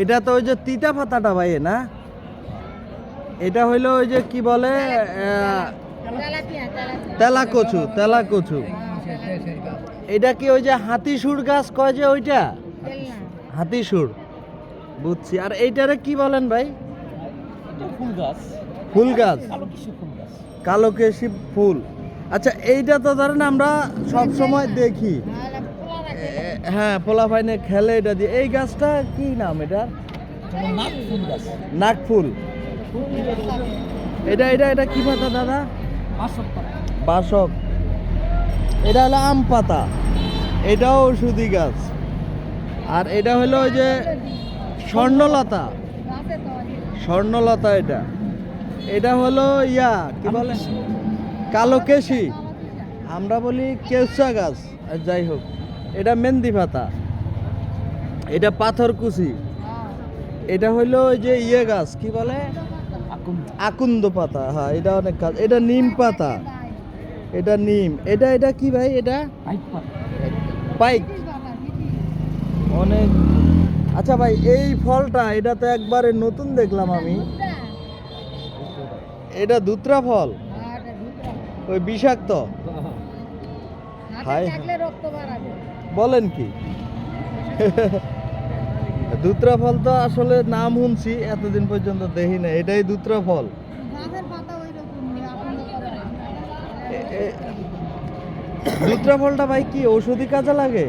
এটা তো ওই যে তিতা পাতাটা ভাই না? এটা হইল ওই যে কি বলে তেলা কচু তেলা কচু এটা কি ওই যে হাতি সুর গাছ কয় যে ওইটা? তেল না হাতি সুর। বুঝছি। আর এইটারে কি বলেন ভাই? ফুল গাছ। ফুল গাছ? কালো কেশি ফুল। আচ্ছা এইটা তো ধরেন আমরা সব সময় দেখি। হ্যাঁ পোলা ভাইনে খেলে এটা দিয়ে। এই গাছটা কি নাম এটা? নাকফুল এটা এটা এটা কি পাতা দাদা? বাসক। এটা হলো আম পাতা। এটাও ওষুধি গাছ। আর এটা হলো ওই যে স্বর্ণলতা। স্বর্ণলতা এটা। এটা হলো ইয়া কি বলে? কালো কেশি। আমরা বলি কেউচা গাছ। আর যাই হোক। এটা মেহেন্দি পাতা। এটা পাথরকুচি হ্যাঁ। এটা হইল ওই যে ইয়ে গাছ কি বলে? আকুন্দ। পাতা হ্যাঁ এটা অনেক কাজ এটা নিম পাতা। এটা নিম। এটা এটা কি ভাই এটা? পাইক অনেক। আচ্ছা ভাই এই ফলটা এটা তো একবারে নতুন দেখলাম আমি। এটা দুত্রা ফল। ওই বিষাক্ত। হাই। বলেন কি? দুত্রা ফল তো আসলে নাম শুনছি এতদিন পর্যন্ত দেখি না এটাই দুত্রা ফল দুত্রা ফলটা ভাই কি ঔষধি কাজে লাগে?